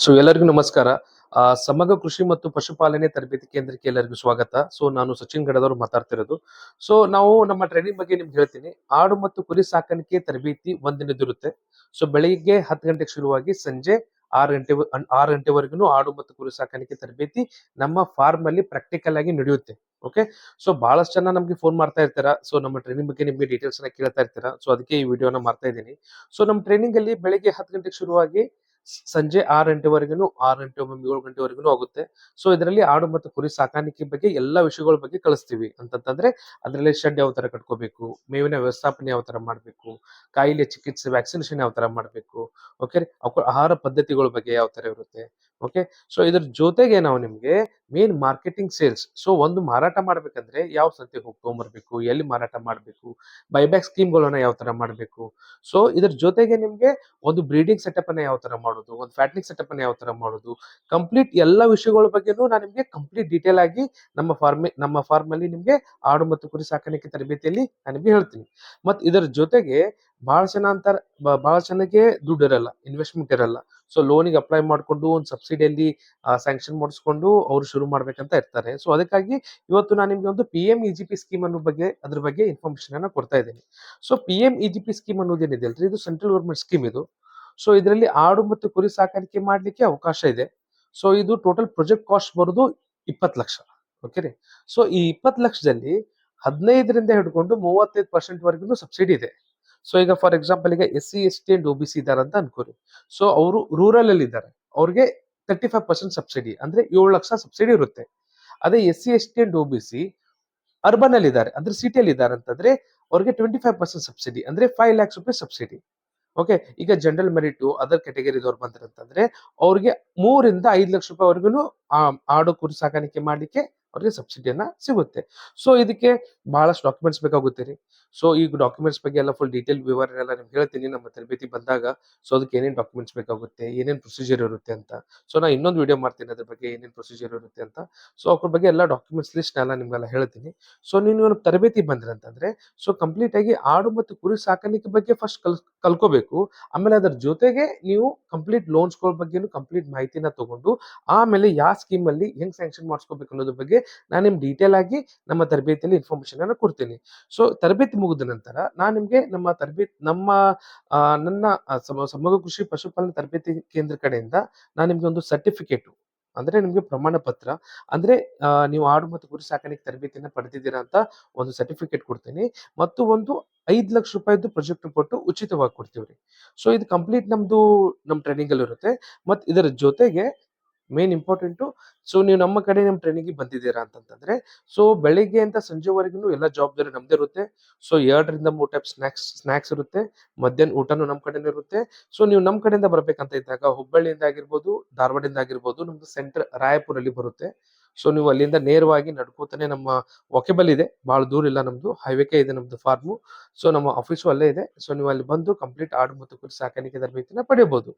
So ಎಲ್ಲರಿಗೂ ನಮಸ್ಕಾರ. ಸಮಗ್ರ ಕೃಷಿ ಮತ್ತು ಪಶುಪಾಲನೆ ತರಬೇತಿ ಕೇಂದ್ರಕ್ಕೆ ಎಲ್ಲರಿಗೂ ಸ್ವಾಗತ. ಸೊ ನಾನು ಸಚಿನ್ ಗಡದವರು ಮಾತಾಡ್ತಿರೋದು. ಸೊ ನಾವು ನಮ್ಮ ಟ್ರೈನಿಂಗ್ ಬಗ್ಗೆ ನಿಮ್ಗೆ ಹೇಳ್ತೀನಿ. ಆಡು ಮತ್ತು ಕುರಿ ಸಾಕಾಣಿಕೆ ತರಬೇತಿ ಒಂದಿನದಿರುತ್ತೆ. ಸೊ ಬೆಳಿಗ್ಗೆ ಹತ್ತು ಗಂಟೆಗೆ ಶುರುವಾಗಿ ಸಂಜೆ ಆರು ಗಂಟೆ ಆರು ಗಂಟೆವರೆಗೂ ಆಡು ಮತ್ತು ಕುರಿ ಸಾಕಾಣಿಕೆ ತರಬೇತಿ ನಮ್ಮ ಫಾರ್ಮ್ ಅಲ್ಲಿ ಪ್ರಾಕ್ಟಿಕಲ್ ಆಗಿ ನಡೆಯುತ್ತೆ. ಓಕೆ ಸೊ ಬಹಳಷ್ಟು ಜನ ನಮ್ಗೆ ಫೋನ್ ಮಾಡ್ತಾ ಇರ್ತಾರ. ಸೊ ನಮ್ಮ ಟ್ರೈನಿಂಗ್ ಬಗ್ಗೆ ನಿಮ್ಗೆ ಡೀಟೇಲ್ಸ್ನ ಕೇಳ್ತಾ ಇರ್ತೀರಾ. ಸೊ ಅದಕ್ಕೆ ಈ ವಿಡಿಯೋನ ಮಾಡ್ತಾ ಇದ್ದೀನಿ. ಸೊ ನಮ್ಮ ಟ್ರೈನಿಂಗ್ ಅಲ್ಲಿ ಬೆಳಿಗ್ಗೆ ಹತ್ತು ಗಂಟೆಗೆ ಶುರುವಾಗಿ ಸಂಜೆ ಆರು ಗಂಟೆವರೆಗೂ ಆರು ಗಂಟೆ ಒಮ್ಮೆ ಏಳು ಗಂಟೆವರೆಗೂ ಆಗುತ್ತೆ. ಸೊ ಇದರಲ್ಲಿ ಆಡು ಮತ್ತು ಕುರಿ ಸಾಕಾಣಿಕೆ ಬಗ್ಗೆ ಎಲ್ಲಾ ವಿಷಯಗಳ ಬಗ್ಗೆ ಕಳಿಸ್ತೀವಿ. ಅಂತಂತಂದ್ರೆ, ಅದರಲ್ಲಿ ಶೆಡ್ ಯಾವ ತರ ಕಟ್ಕೋಬೇಕು, ಮೇವಿನ ವ್ಯವಸ್ಥಾಪನೆ ಯಾವ ತರ ಮಾಡಬೇಕು, ಕಾಯಿಲೆ ಚಿಕಿತ್ಸೆ, ವ್ಯಾಕ್ಸಿನೇಷನ್ ಯಾವ ತರ ಮಾಡಬೇಕು ಓಕೆ ಆಹಾರ ಪದ್ಧತಿಗಳ ಬಗ್ಗೆ ಯಾವ ತರ ಇರುತ್ತೆ ಓಕೆ ಸೊ ಇದ್ರ ಜೊತೆಗೆ ನಾವು ನಿಮಗೆ ಮೇನ್ ಮಾರ್ಕೆಟಿಂಗ್ ಸೇಲ್ಸ್ ಸೊ ಒಂದು ಮಾರಾಟ ಮಾಡ್ಬೇಕಂದ್ರೆ ಯಾವ ಸಂತೆಗೆ ಹೋಗ್ಕೊಂಬರ್ಬೇಕು, ಎಲ್ಲಿ ಮಾರಾಟ ಮಾಡಬೇಕು ಬೈಬ್ಯಾಕ್ ಸ್ಕೀಮ್ಗಳನ್ನ ಯಾವ ತರ ಮಾಡಬೇಕು? ಸೊ ಇದ್ರ ಜೊತೆಗೆ ನಿಮಗೆ ಒಂದು ಬ್ರೀಡಿಂಗ್ ಸೆಟಪ್ ಅನ್ನ ಯಾವ ತರ ಮಾಡೋದು, ಒಂದು ಫ್ಯಾಟ್ನಿಂಗ್ ಸೆಟಪ್ ಅನ್ನ ಯಾವ ತರ ಮಾಡೋದು ಕಂಪ್ಲೀಟ್ ಎಲ್ಲ ವಿಷಯಗಳ ಬಗ್ಗೆನೂ ನಾನು ನಿಮಗೆ ಕಂಪ್ಲೀಟ್ ಡೀಟೇಲ್ ಆಗಿ ನಮ್ಮ ಫಾರ್ಮ್ ನಮ್ಮ ಫಾರ್ಮ್ ಅಲ್ಲಿ ನಿಮ್ಗೆ ಆಡು ಮತ್ತು ಕುರಿ ಸಾಕಾಣಿಕೆ ತರಬೇತಿಯಲ್ಲಿ ನಾನು ನಿಮಗೆ ಹೇಳ್ತೀನಿ. ಮತ್ತು ಇದರ ಜೊತೆಗೆ ಬಹಳ ಜನ ಅಂತಾರೆ ಬಹಳ ಜನಕ್ಕೆ ದುಡ್ಡು ಇರಲ್ಲ ಇನ್ವೆಸ್ಟ್ಮೆಂಟ್ ಇರಲ್ಲ. ಸೊ ಲೋನಿಗೆ ಅಪ್ಲೈ ಮಾಡ್ಕೊಂಡು, ಒಂದು ಸಬ್ಸಿಡಿಯಲ್ಲಿ ಸ್ಯಾಂಕ್ಷನ್ ಮಾಡಿಸ್ಕೊಂಡು ಅವ್ರು ಶುರು ಮಾಡ್ಬೇಕಂತ ಇರ್ತಾರೆ. ಸೊ ಅದಕ್ಕಾಗಿ ಇವತ್ತು ನಾನು ನಿಮಗೆ ಒಂದು P M E G P scheme ಅನ್ನೋ ಬಗ್ಗೆ, ಅದ್ರ ಬಗ್ಗೆ ಇನ್ಫಾರ್ಮೇಶನ್ ಅನ್ನ ಕೊಡ್ತಾ ಇದ್ದೀನಿ. So P M E G P scheme ಅನ್ನೋದೇನಿದೆ ಅಲ್ರಿ? ಇದು ಸೆಂಟ್ರಲ್ ಗೌರ್ಮೆಂಟ್ ಸ್ಕೀಮ್ ಇದು. ಸೊ ಇದರಲ್ಲಿ ಆಡು ಮತ್ತು ಕುರಿ ಸಾಕಾಣಿಕೆ ಮಾಡಲಿಕ್ಕೆ ಅವಕಾಶ ಇದೆ. ಸೊ ಇದು ಟೋಟಲ್ ಪ್ರೊಜೆಕ್ಟ್ ಕಾಸ್ಟ್ ಬರೋದು ಇಪ್ಪತ್ತು ಲಕ್ಷ. ಓಕೆ ರೀ? ಸೊ ಈ ಇಪ್ಪತ್ತು ಲಕ್ಷದಲ್ಲಿ ಹದಿನೈದರಿಂದ ಹಿಡ್ಕೊಂಡು ಮೂವತ್ತೈದು ಪರ್ಸೆಂಟ್ ವರೆಗೂ ಸಬ್ಸಿಡಿ ಇದೆ. ಸೊ ಈಗ ಫಾರ್ ಎಕ್ಸಾಂಪಲ್ ಈಗ S C S T and O B C ಇದಾರೆ ಅಂತ ಅನ್ಕೋರಿ. ಸೊ ಅವರು ರೂರಲ್ ಅಲ್ಲಿ ಇದ್ದಾರೆ ಅವ್ರಿಗೆ ತರ್ಟಿ ಫೈವ್ ಪರ್ಸೆಂಟ್ ಸಬ್ಸಿಡಿ ಅಂದ್ರೆ ಏಳು ಲಕ್ಷ ಸಬ್ಸಿಡಿ ಇರುತ್ತೆ. ಅದೇ S C S T and O B C urban ಅಲ್ಲಿ ಇದ್ದಾರೆ ಅಂದ್ರೆ ಸಿಟಿಯಲ್ಲಿ ಇದ್ದಾರೆ ಅಂತಂದ್ರೆ ಅವ್ರಿಗೆ ಟ್ವೆಂಟಿ ಫೈವ್ ಪರ್ಸೆಂಟ್ ಸಬ್ಸಿಡಿ ಅಂದ್ರೆ five lakhs rupees subsidy okay ಈಗ ಜನರಲ್ ಮೆರಿಟ್ ಅದರ್ ಕ್ಯಾಟಗರಿದವ್ರು ಬಂದ್ರಂತಂದ್ರೆ ಅವ್ರಿಗೆ ಮೂರಿಂದ ಐದು ಲಕ್ಷ ರೂಪಾಯಿವರೆಗೂ ಆಡು ಕುರಿ ಸಾಕಾಣಿಕೆ ಮಾಡ್ಲಿಕ್ಕೆ ಅವ್ರಿಗೆ ಸಬ್ಸಿಡಿಯನ್ನ ಸಿಗುತ್ತೆ. ಸೊ ಇದಕ್ಕೆ ಬಹಳಷ್ಟು ಡಾಕ್ಯುಮೆಂಟ್ಸ್ ಬೇಕಾಗುತ್ತೆ ರೀ. ಸೊ ಈ ಡಾಕ್ಯುಮೆಂಟ್ಸ್ ಬಗ್ಗೆ ಎಲ್ಲ ಫುಲ್ ಡೀಟೇಲ್ ವಿವರ ಎಲ್ಲ ನಿಮ್ಗೆ ಹೇಳ್ತೀನಿ. ನಮ್ಮ ತರಬೇತಿ ಬಂದಾಗ ಸೊ ಅದಕ್ಕೆ ಏನೇನು ಡಾಕ್ಯುಮೆಂಟ್ಸ್ ಬೇಕಾಗುತ್ತೆ, ಏನೇನು ಪ್ರೊಸೀಜರ್ ಇರುತ್ತೆ ಅಂತ. ಸೊ ನಾ ಇನ್ನೊಂದು ವಿಡಿಯೋ ಮಾಡ್ತೀನಿ ಅದ್ರ ಬಗ್ಗೆ ಏನೇನು ಪ್ರೊಸೀಜರ್ ಇರುತ್ತೆ ಅಂತ. ಸೊ ಅದ್ರ ಬಗ್ಗೆ ಎಲ್ಲ ಡಾಕ್ಯುಮೆಂಟ್ಸ್ ಲಿಸ್ಟ್ ಎಲ್ಲ ನಿಮ್ಗೆಲ್ಲ ಹೇಳ್ತೀನಿ. ಸೊ ನೀವು ತರಬೇತಿ ಬಂದ್ರಂತಂದ್ರೆ ಸೊ ಕಂಪ್ಲೀಟ್ ಆಗಿ ಆಡು ಮತ್ತು ಕುರಿ ಸಾಕಾಣಿಕೆ ಬಗ್ಗೆ ಫಸ್ಟ್ ಕಲ್, ಕಲ್ಕೋಬೇಕು. ಆಮೇಲೆ ಅದರ ಜೊತೆಗೆ ನೀವು ಕಂಪ್ಲೀಟ್ ಲೋನ್ಸ್ಗಳ ಬಗ್ಗೆನೂ ಕಂಪ್ಲೀಟ್ ಮಾಹಿತಿನ ತಗೊಂಡು, ಆಮೇಲೆ ಯಾವ ಸ್ಕೀಮ್ ಅಲ್ಲಿ ಹೆಂಗ್ ಸ್ಯಾಂಕ್ಷನ್ ಮಾಡಿಸ್ಕೋಬೇಕು ಅನ್ನೋದ್ರ ಬಗ್ಗೆ ನಾನು ನಿಮ್ಗೆ ಡೀಟೇಲ್ ಆಗಿ ನಮ್ಮ ತರಬೇತಿಯಲ್ಲಿ ಇನ್ಫಾರ್ಮೇಶನ್ ಅನ್ನು ಕೊಡ್ತೀನಿ. ಸೊ ತರಬೇತಿ ಮುಗಿದ ನಂತರ ನಾನು ನಿಮಗೆ ನಮ್ಮ ತರಬೇತಿ ನಮ್ಮ ನನ್ನ ಸಮ- ಸಮಗ್ರ ಕೃಷಿ ಪಶುಪಾಲನೆ ತರಬೇತಿ ಕೇಂದ್ರ ಕಡೆಯಿಂದ ನಾನು ನಿಮಗೆ ಒಂದು ಸರ್ಟಿಫಿಕೇಟ್ ಅಂದ್ರೆ ನಿಮ್ಗೆ ಪ್ರಮಾಣ ಪತ್ರ ಅಂದ್ರೆ ನೀವು ಆಡು ಮತ್ತು ಕುರಿ ಸಾಕಾಣಿಕೆ ತರಬೇತಿಯನ್ನ ಪಡೆದಿದ್ದೀರಾ ಅಂತ ಒಂದು ಸರ್ಟಿಫಿಕೇಟ್ ಕೊಡ್ತೀನಿ. ಮತ್ತು ಒಂದು ಐದು ಲಕ್ಷ ರೂಪಾಯಿದು ಪ್ರಾಜೆಕ್ಟ್ ಕೊಟ್ಟು ಉಚಿತವಾಗಿ ಕೊಡ್ತೀವಿ ರೀ ಸೊ ಇದು ಕಂಪ್ಲೀಟ್ ನಮ್ದು ನಮ್ಮ ಟ್ರೈನಿಂಗ್ ಅಲ್ಲಿ ಇರುತ್ತೆ ಮತ್ ಇದರ ಜೊತೆಗೆ ಮೇನ್ ಇಂಪಾರ್ಟೆಂಟು ಸೊ ನೀವು ನಮ್ಮ ಕಡೆ ನಿಮ್ಮ ಟ್ರೈನಿಂಗ್ ಬಂದಿದ್ದೀರಾ ಅಂತಂದ್ರೆ ಸೊ ಬೆಳಿಗ್ಗೆ ಅಂತ ಸಂಜೆವರೆಗೂ ಎಲ್ಲ ಜವಾಬ್ದಾರಿ ನಮ್ದೇ ಇರುತ್ತೆ. ಸೊ ಎರಡರಿಂದ ಮೂರು ಟೈಪ್ ಸ್ನಾಕ್ಸ್ ಸ್ನಾಕ್ಸ್ ಇರುತ್ತೆ. ಮಧ್ಯಾಹ್ನ ಊಟನೂ ನಮ್ಮ ಕಡೆನೇ ಇರುತ್ತೆ. ಸೊ ನೀವು ನಮ್ಮ ಕಡೆಯಿಂದ ಬರಬೇಕಂತ ಇದ್ದಾಗ, ಹುಬ್ಬಳ್ಳಿಯಿಂದ ಆಗಿರ್ಬೋದು, ಧಾರವಾಡದಿಂದ ಆಗಿರ್ಬೋದು, ನಮ್ದು ಸೆಂಟರ್ ರಾಯಪುರಲ್ಲಿ ಬರುತ್ತೆ. ಸೊ ನೀವು ಅಲ್ಲಿಂದ ನೇರವಾಗಿ ನಡ್ಕೋತಾನೆ ನಮ್ಮ ವಾಕೆಬಲ್ ಇದೆ. ಬಹಳ ದೂರ ಇಲ್ಲ ನಮ್ದು ಹೈವೇಕೆ ಇದೆ ನಮ್ದು ಫಾರ್ಮು ಸೊ ನಮ್ಮ ಆಫೀಸು ಅಲ್ಲೇ ಇದೆ. ಸೊ ನೀವು ಅಲ್ಲಿ ಬಂದು ಕಂಪ್ಲೀಟ್ ಆಡು ಮತ್ತು ಕುರಿ ಸಾಕಾಣಿಕೆ ತರಬೇತಿನ ಪಡೆಯಬಹುದು